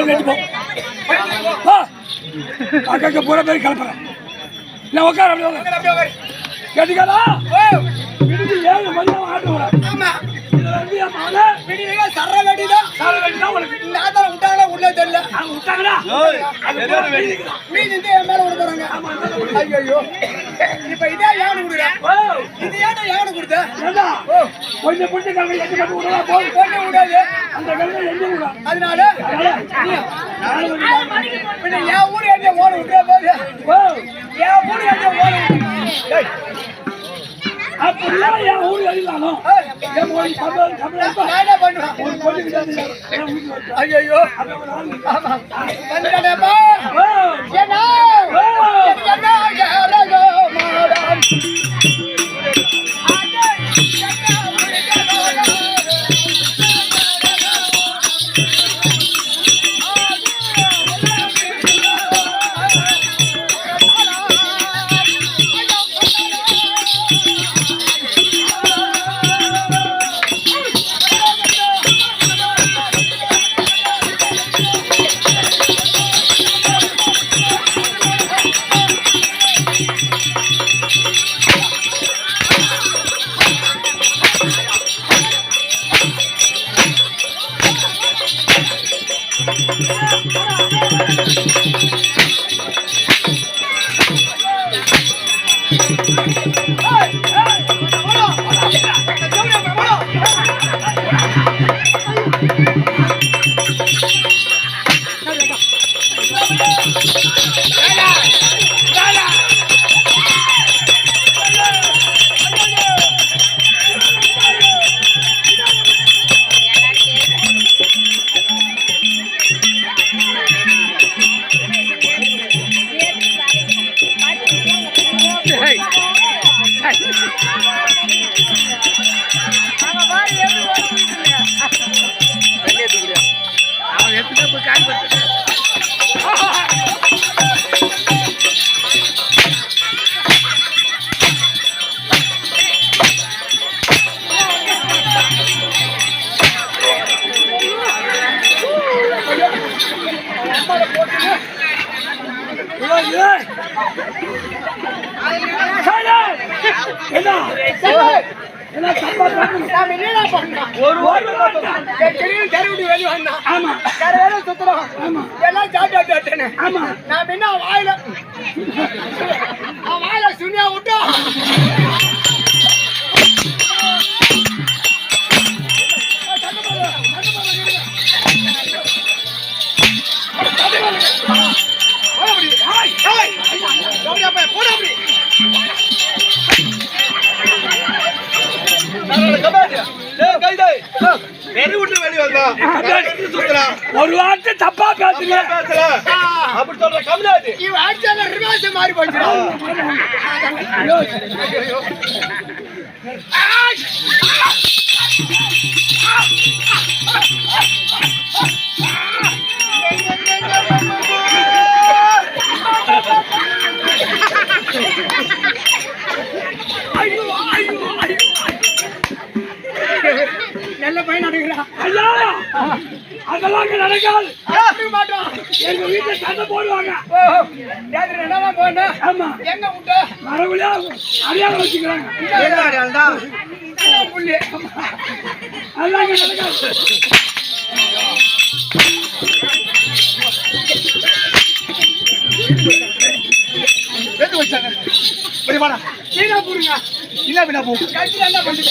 போற பேச வேண்டி போ. போ அக்கா பூரா பேர் கிளம்புறேன். நான் உட்கார அப்படியே ஓ, விடுதி ஏழு மணி ஆட்டு உனக்கு இந்த மேல விட போறாங்க. ஐயையோ. இப்ப இதே கொடுக்குறேன். யானை கொடுத்த? கொஞ்சம் புட்டு கல்வி எட்டு மட்டும் விடலாம் போதும் பொண்ணு விடாது. அந்த கல்வி எங்க விடலாம் அதனால? நீ- பின்ன என் ஊரு என்ன ஓட விட்டுற போது? ஓ. என் ஊரு என்ன ஓட விட்டுற? அப்படியா என் ஊர் எழுதானோ என் ஊர் தமிழ் என்ன? என்ன தப்பா பேசுறீங்க? நான் என்னடா பண்ணேன் ஒரு வாரம் பார்த்தா. என் கிளியும் தெரு விட்டு வெளிய வந்தான் ஆமா வேற வேற சுத்துறோம் ஆமா எல்லாம் சாப்பிட்டு சாப்பிட்டேன்னு ஆமா நான் என்ன வாயில அவன் வாயில சுனியா விட்டோம் ஒரு வார்த்தை தப்பா பேசுறீங்க இவன் ரிவர்ஸ் மாறி போச்சுடா ஐயா! அதெல்லாம் நடக்காது. மாட்டோம் எங்க வீட்டுல சண்டை போடுவாங்க. போன? ஆமா. எங்க விட்ட மரபுலியா அடையாளம் வச்சுக்கிறாங்க. புள்ளி அதெல்லாம் இங்க நடக்காது. சீனா புடுங்க. என்ன பண்ண போ. கட்சியில என்ன பண்ணுங்க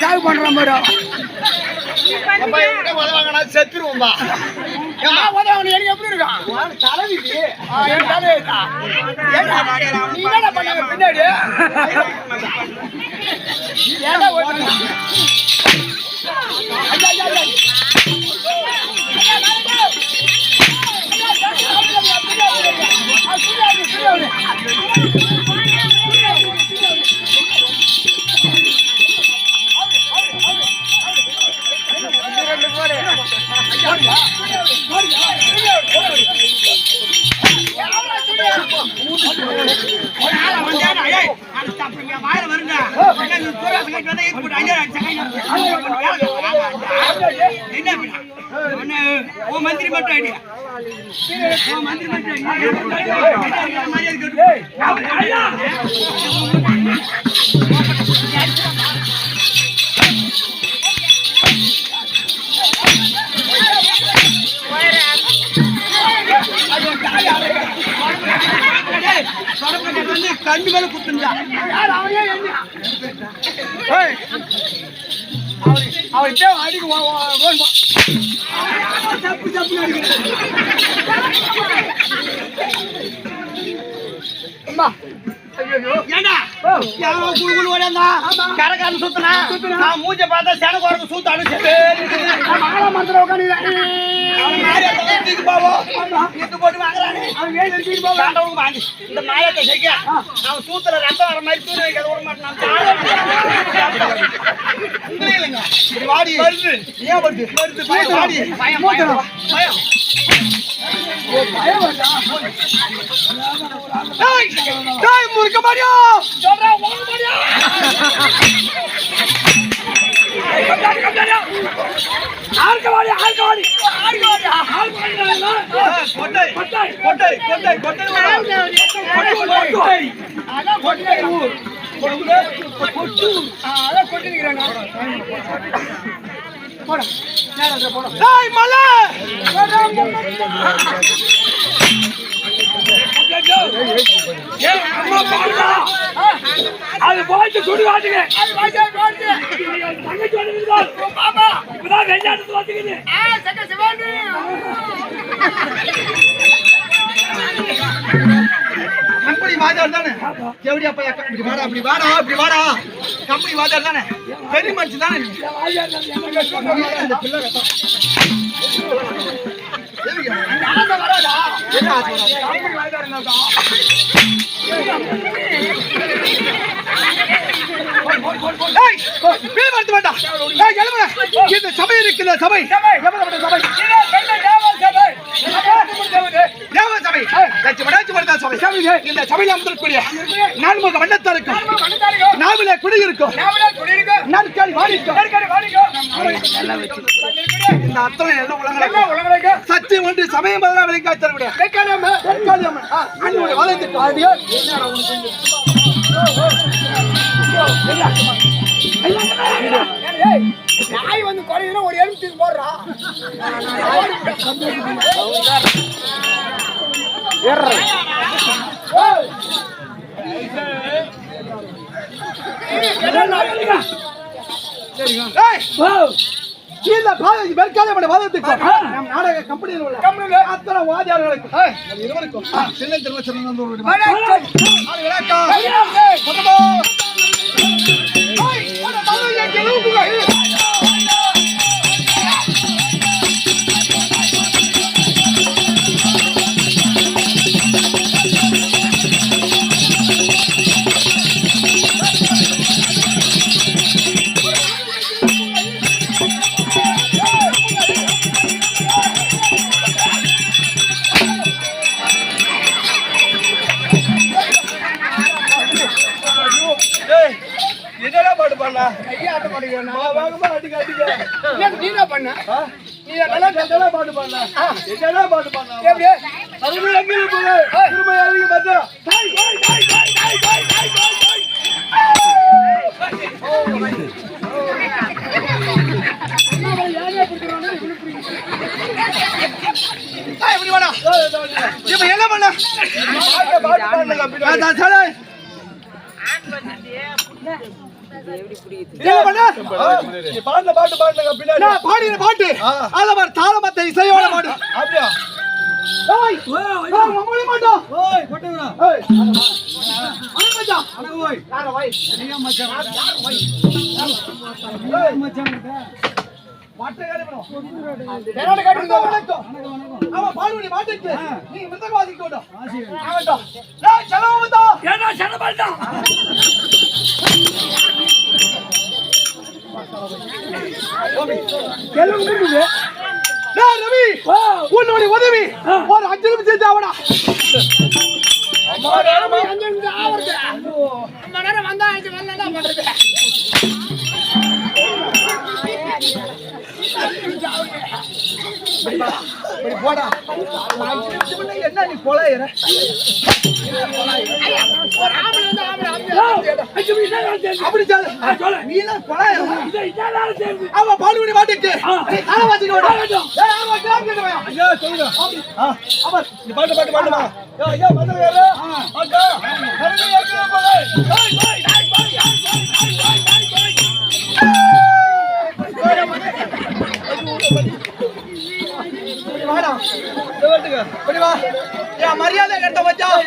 சாவு பண்ற மாதிரி. செத்துருவோம்பா. எனக்கு எப்படி இருக்கான் தலைவி பின்னாடி. Thank you. மந்திரி மட்டும் ஐடியா மந்திரி மட்டும் சரப்பட்ட வந்து கண்டு மேல குத்துஞ்சா அவன் அடிக்க குழு குழு கரக்காரன் சுத்தினா நான் மூஞ்ச பார்த்தா சேன குரங்கு சூத்தாலும் இந்த மாயத்தை செய்ய அவன் சூத்துல ரத்தம் வர மாதிரி தூரி வைக்காத விட மாட்டேன் வாடி ஏன் வருது வருது வாடி பயம் பயம் முறுக்க மாடியா. ஆர்க்கவாடி ஆர்க்கவாடி ஆர்க்கவாடி ஆர்க்கவாடி கொட்டை கொட்டை. கொட்டை கொட்டை கொட்டை கொட்டை கொட்டை ஊர். கொட்டை கொட்டு அதான் கொட்டிருக்கிறாங்க அது போயிட்டு சுடு காட்டுங்க இப்பதான் வெள்ளாட்டு வந்துக்குது சிவாண்டி கம்பெனி வாஜார் தானே எப்படி அப்பா இப்படி வாடா அப்படி வாடா இப்படி வாடா கம்பெனி வாஜார் தானே பெரிய மனுஷன் தானே நீ? இந்த பிள்ளை கட்டம். சபை சபை சபை சபை வடாட்சிப்படுத்தா சபை சபை இந்த சபையில் அமர்ந்திருக்கக்கூடிய நான்முக வண்ணத்தாருக்கும் நாவில குடியிருக்கும் இந்த அத்தனை எல்லாம் உலகங்களுக்கு சத்தியம் ஒன்று சமயம் பதிலாக விளங்காத்தர் விட நாய் வந்து குறையினா ஒரு எழுத்து போடுறா கீழே பாதி வெற்காலி அம்மன் வளர்த்துக்கும் நம் நாடக கம்பெனியில் உள்ள அத்தனை வாதியாளர்களுக்கு இருவருக்கும் சின்ன திருவச்சனம் வணக்கம். ஆட்ட மாட்டேங்கிறேன் வா, வாங்கம்மா, அடிக்க, அடிக்க. நான். நீ என்ன பண்ண? நீ நல்லா என்னடா பாட்டு பாடுனா? என்னடா பாட்டு பாடுனா? எப்படி அதுவே எங்கே போகுது? திரும்ப அதிக பார்த்தா. தாய், தாய், தாய், தாய், தாய். தாய், இப்படி வாடா. இப்ப என்ன பண்ண? அதான், சரி. என்ன பாட்டு பாடுங்க பின்னாடி. நான் பாடின பாட்டு. ஆ. அத மாதிரி தாளமத்த இசையோட பாடு. அப்படியா? ஏய். ரவி உன்னுடைய உதவி ஒரு அஞ்சு நிமிஷம் தேவடா அம்மா நேரமா இப்படி போடா நான் அஞ்சு நிமிஷம் என்ன நீ கொலையற அப்படி சொல்லு சொல்லு. நீ தான் கொலையற அவன் ஆகட்டும். ஏய் அவன் கிளாஸ் கேட்டவன் ஐயா சொல்லுங்க அவன் பாட்டு பாட்டு பாடுமா யா ஐயா மதுரை யாரு ஆட்டா கரடி ஏத்து போய் இப்படி வாடா. இப்படி வா. என் மரியாதை கட்ட மச்சான்.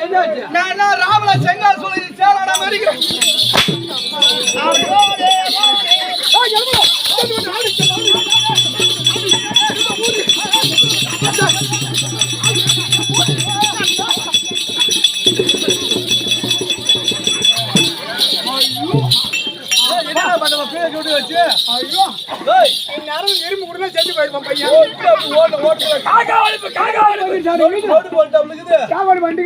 நான் என்ன ராமல செங்கால் சொல்லி சேலாடா மறிக்கிறேன். வச்சு ஐயோ. டேய் கூட செத்து போயிருப்பான் பையன். ஓட்டு ஓட்டு காக்கா வலிப்பு காக்கா வலிப்பு ஓட்டு போட்டு இருக்குது சாப்பாடு பண்ணிட்டு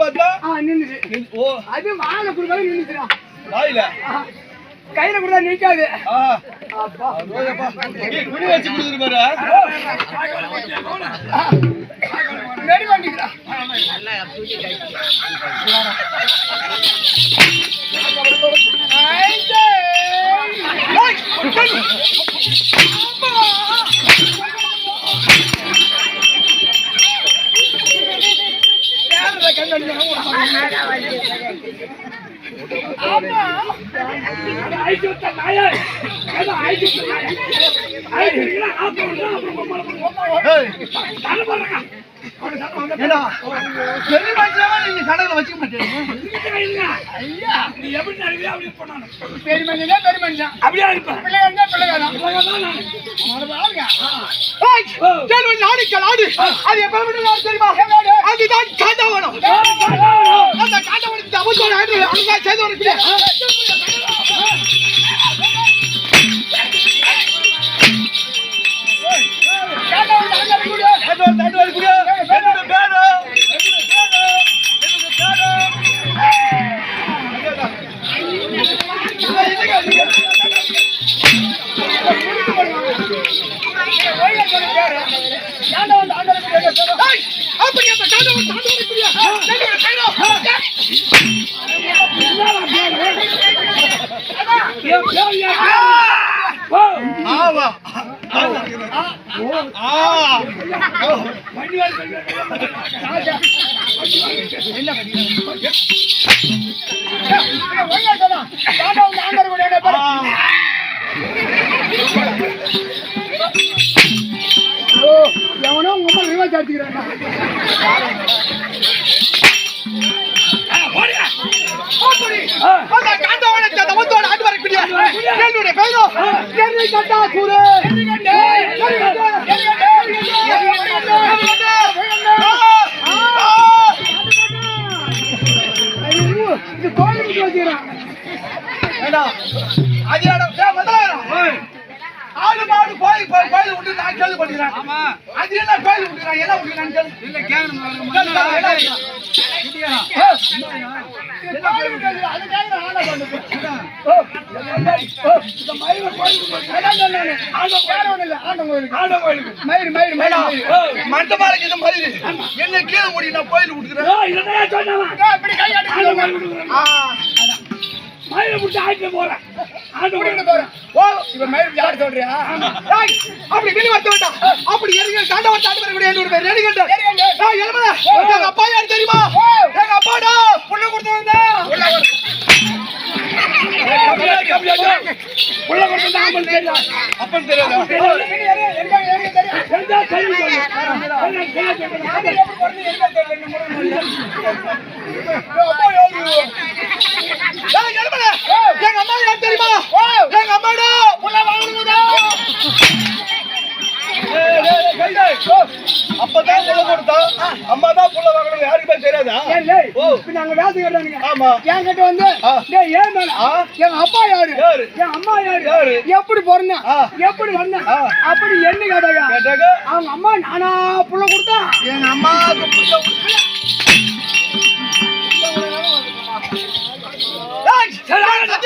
பார்த்தா? ஓ. அது மாலை கொடுக்காத நின்னுச்சுடா நாயில கையில கொடுத்தா நிக்காது. ஆ. ஆமா ஏடா பெரிய மனுஷனாவா நீங்க கடையில வச்சுக்க மாட்டீங்க ஐயா நீ எப்படி நினைக்கிறியோ அப்படி பண்ணானு பெரிய மனுஷன் பெரிய மனுஷன் அப்படியே இருப்ப? பிள்ளைங்க பிள்ளைங்க இவங்கதான் நான். நாடு நாடு அது எப்ப விட்டு நாடு தெரியுமா? அதுதான் காண்டவனம். அந்த அங்கே செய்து வருது தட்டு வர தட்டு வர என்னுடைய பெயரோ என்னை கண்டா கூறு இது கோயிலுக்கு வச்சுக்கிறான் அது இடம் ஆடு மாடு கோயில் கோயில் கோயில் விட்டு நான் கேள்விப்பட்டிருக்கிறேன் ஆமா. அது என்ன கோயில் விட்டுறான் என்ன விட்டுறான்னு இல்ல கேளு, என்ன கீழே மூடி நான் கோயில் விட்டுக்கிறேன். மயிலை பிடிச்சி ஆட்டிட்டு போறேன். அப்படி வெளிய வரத்த வேண்டாம். அப்படி எரிங்க, காண்டவன் தாண்டி வரக்கூடிய என்னோட பேர் எரிகண்டு. ஏய், எலும்புடா. எங்க அப்பா யாரு தெரியுமா? எங்க அப்பாடா. புள்ள கொடுத்து தான் எலும்புல, எங்க அம்மா யார் தெரியுமா எங்க அம்மாடா ஏய், ஏய், அப்பதான் புள்ள கொடுத்தா அம்மா தான் புள்ள தெரியாதா ஓ. நாங்க வேலை கேட்டானுங்க ஆமா. என்கிட்ட வந்து ஆ. டேய் ஏன் மேல. எங்க அப்பா யாரு? என் அம்மா யாரு? எப்படி பிறந்தேன். எப்படி வந்தேன். அப்படி என்ன கேட்டாங்க? அவங்க அம்மா நானா புள்ள கொடுத்தா? எங்க அம்மாவுக்கு புள்ள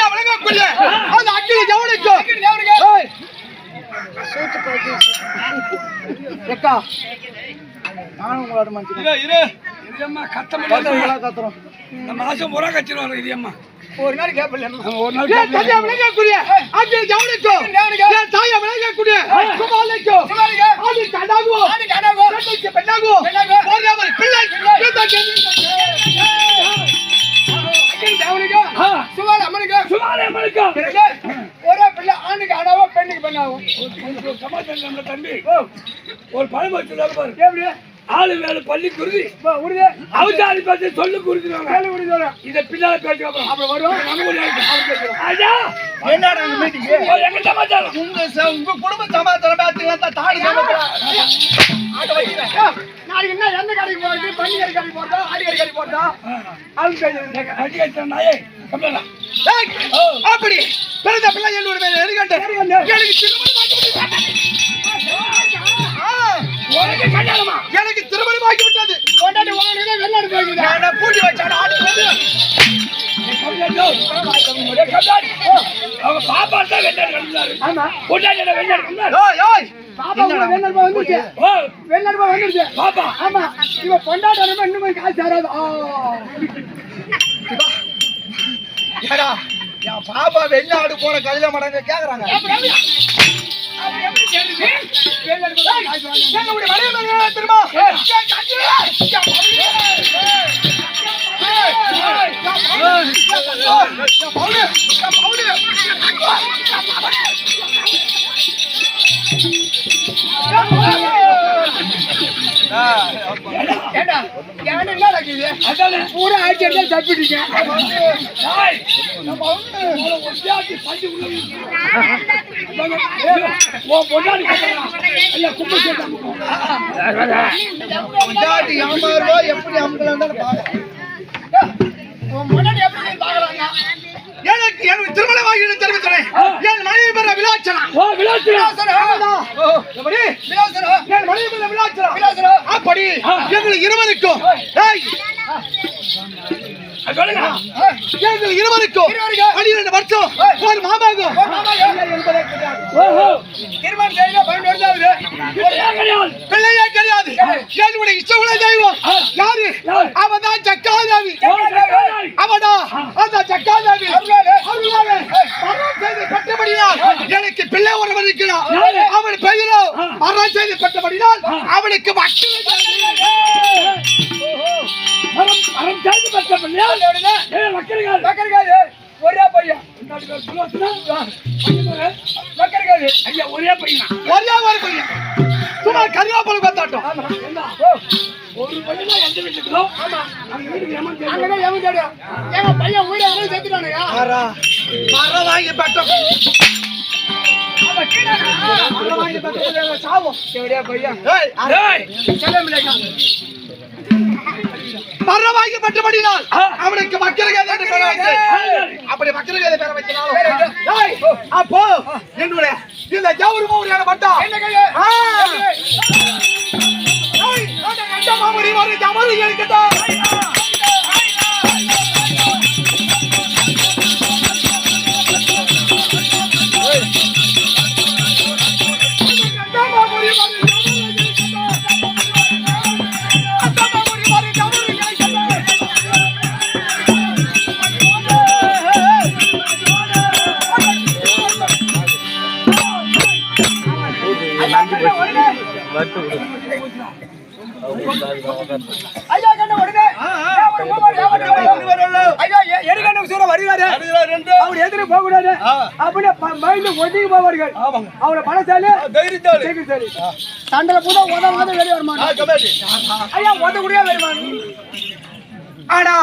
விளங்கக்கூடிய அந்த கவனிக்கும் ஏய், அக்கா நானும் உங்களோட மனுஷன் இரு. இதம்மா கத்த பசங்களா கத்துறோம். இந்த மாசம் கச்சிருவாங்க இதம்மா ஒரு நாள் கேப்பல ஒரு நாள் ஏய், சத்தியா விளங்கக்கூடிய. அக்கினி கவனிக்கும் ஏன் தாயா பெண்ணுக்கு பெண்ணாகுவோ ஒரேவர் பிள்ளை. ஆ, சுமார் அம்மனுக்கு. சுமாரே மனுக்கா ஒரே பிள்ளை ஆணுக்கு ஆடாவோ பெண்ணுக்கு பெண்ணாகும் சமாச்சாரம் நம்ம தம்பி. ஒரு பழம் வச்சுருக்காங்க பாரு. ஆளு வேலை பள்ளி குருதி. உறுதி அவசாரி பார்த்து சொல்லு குருதிவாங்க வேலை உறுதி இதை பின்னால பேசி அப்புறம் வரும். ஐயா என்னடா மீட்டிங் எங்க சமாச்சாரம்? உங்க உங்க குடும்ப சமாச்சாரம் பேசுறீங்க தான் தாடி நாளைக்கு என்ன எந்த கடைக்கு போறது? பன்னி கறி கறி போறதா? ஆடி கறி கறி போறதா தெரியும் அடி ஏய், அப்படி. பிறந்த பிள்ளை என்னோட எரிகண்ட எனக்கு திருமணம் எனக்கு திருமணம் ஆகி விட்டது வெளிநாடு போய்க்குது நான் கூட்டி வச்சாட பாப்பா தான் வெள்ளாடு கண்டாரு ஆமா. பொண்டாடி வெள்ளாடு கண்டாரு ஏய் ஏய். பாப்பா கூட வெளிநாடு போய் வந்துருச்சு. ஓ வெளிநாடு போய் வந்துருச்சு. பாப்பா. ஆமா. இவ கொண்டாடுறப்ப இன்னும் போய் காசு தராது. ஏடா என் பாப்பா வெளிநாடு போன கல்யாண மடங்க கேக்குறாங்க. வெளிநாடு போய் எங்களுடைய மனைவி மகன் தெரியுமா பூரா ஆட்சி எடுத்தா தப்பிட்டீங்க பொண்டாட்டி ஏமாறுவா, எப்படி அம்பலாம் பாக்கலாம் உன் முன்னாடி எப்படி எனக்கு எனக்கு திருமணமாகி தெரிவிக்கிறேன். என் மனைவி பெற விளாச்சனா என் மனைவி பெற விளாச்சனா அப்படி எங்கள் இருவருக்கும் எங்கள் இருவருக்கும் பன்னிரண்டு வருஷம் ஒரு மாமாகும் திருமணம் பிள்ளையா கிடையாது. என்னுடைய இஷ்டமுள்ள தெய்வம். யாரு? அவன் தான் சக்காதாவி. அவனா? அந்த சக்காதாவி. இருக்கிறான்? அவன் பெயரோ. மரணம் செய்து பெற்றபடியால் அவனுக்கு ஒரே பையன். ஒரே பையனா? ஒரே ஒரு பையன். சும்மா கருவாப்பழம் கொத்தாட்டம் என்ன? ஒரு பையன் எந்த வீட்டுக்கு எங்க பையன் உயிரை அவனும் செத்துட்டானுங்க மரம் வாங்கி பெற்றோம் பெற்றபடினால் ஆ. அவனுக்கு மக்களுக்கு. அப்படி மக்களுக்கு பெற வைக்கிறாலும் அப்போ என்னுடைய இந்த ஜவுரு மௌரியான பட்டா. என்ன மாமரி வரை ஜமரு இருக்கட்டா ஐயா கண்ண உடனே. ஐயா எ- எரிகண்ணம் சூர வருகிறாரு. அவர் எதிர போக கூடாது அப்படின்னு பயந்து ஒதுங்கி போவார்கள். அவரை பணசாலி தைரியசாலி. சண்டை பூரா உத உத வெளியே வருமானம். ஐயா உத கூடிய வருமானம். ஆனா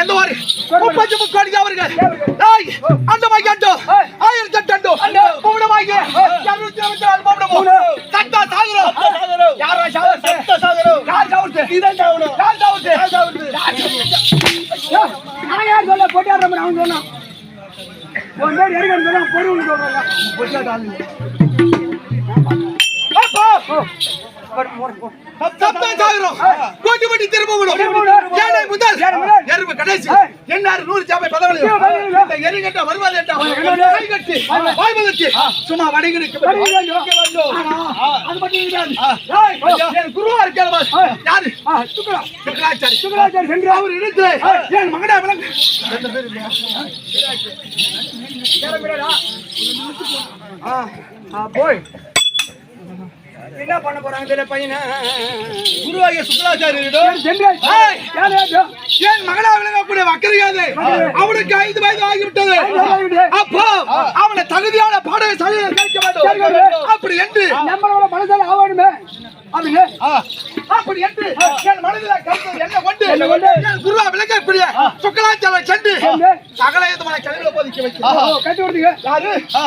எந்த ஒரு முப்பத்தி முக்கோடி அவர்கள்? அந்த மையாண்டோ ஆயிரத்தி எட்டு அண்டோ மூணமாகி இருநூத்தி இருபத்தி நாலு மூணு சத்தா சாகுறோம். யாரா சாவத்து யார் சாவத்து இதான் சாகணும் யார் சாவத்து நான் யார் சொல்ல? போட்டாடுற அவன் சொன்னான். ஒரு பேர் எரிகண்ணம் சொன்னா பொருள் சொல்றாங்க. அப்போ. சத்தா சாகுறோம் கோட்டி கோட்டி திரும்பணும் ஏழை முதல். எறும்பு கடைசி. என்னாரு நூறு சாப்பை பதவி பதவிகள். இந்த எரிகட்ட வருவாது சும்மா அது மட்டும் என் குருவா. யாரு. சுக்கராச்சாரி. சென்று. அவர் என் மகனா விளங்கு போய். என்ன பண்ண போறாங்க தெரியல பையனை? குருவாகிய ஏன் என் மகனா விளங்கக்கூடிய வக்கரியாது அவனுக்கு ஐந்து வயது ஆகிவிட்டது. அப்போ அவனை தகுதியான பாடசாலையில் சேர்க்க சேர்க்க வேண்டும். அப்படி என்று நம்மளோட மனசால அப்படின்னு அப்படி. என்று என் மனதில் கருத்து என்ன கொண்டு? என்ன கொண்டு? குருவா சென்று சென்று. சகல விதமான போதிக்க ஓ, வைக்கிறார் கட்டி விடுங்க யாரு? ஆ.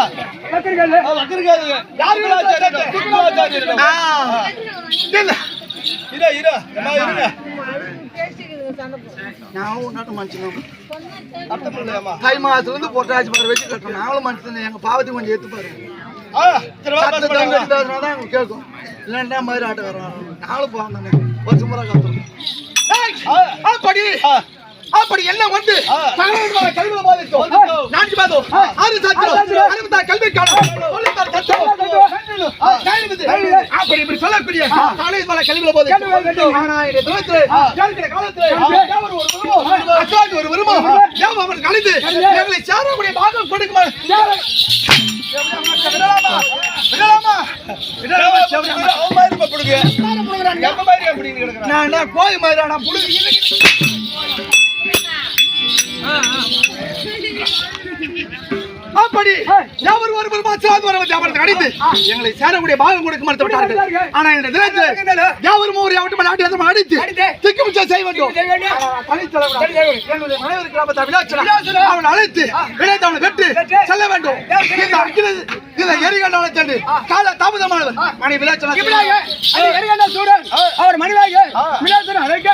இல்ல. இரு, இரு. இருங்க. தை மாசத்துல இருந்து பொட்டாச்சு பாரு வச்சு கட்டணும் நாங்களும் மனுஷன் எங்க பாவத்தை கொஞ்சம் ஏத்து பாரு சத்தத்தை தங்க பேசுனாதான் அவங்க கேட்கும். இல்லைன்னா மாதிரி ஆட்ட வரோம் நாங்களும் தானே. வருஷம் முறை கத்துறோம். அப்படி அப்படி என்ன வந்து கல்விகளை போதித்தோம். நான்கு மாதம், ஆறு சாத்திரம், அறுபத்தாறு கல்வி காலம். அப்படி இப்படி சொல்லக்கூடிய தினத்திலே, இருக்கிற காலத்திலே, தேவர் ஒரு விரும்பம், அவனுக்கு அழிந்து, எங்களை சேரக்கூடிய பாகம் கொடுக்குமா? நான் கோயில் மாதிரி நான் புடுங்க. அப்படி யாவர் ஒருவர் மாச்சாவது வரவர் எங்களை சேரக்கூடிய பாகம் கொடுக்க மறுத்து விட்டார்கள் ஆனா இந்த தினத்தில் யாவரும் ஒரு யாவட்டும் நாட்டு அடித்து திக்குமிச்சா செய்ய அழைத்து விளையாட்டு அவனை வெட்டு வேண்டும். இந்த அக்கிறது இந்த எரிகண்டான தண்டு கால தாமதமானது மனை விளையாட்டு எரிகண்டா சூடன் அவர் மனிதாக விளையாட்டு அழைக்க.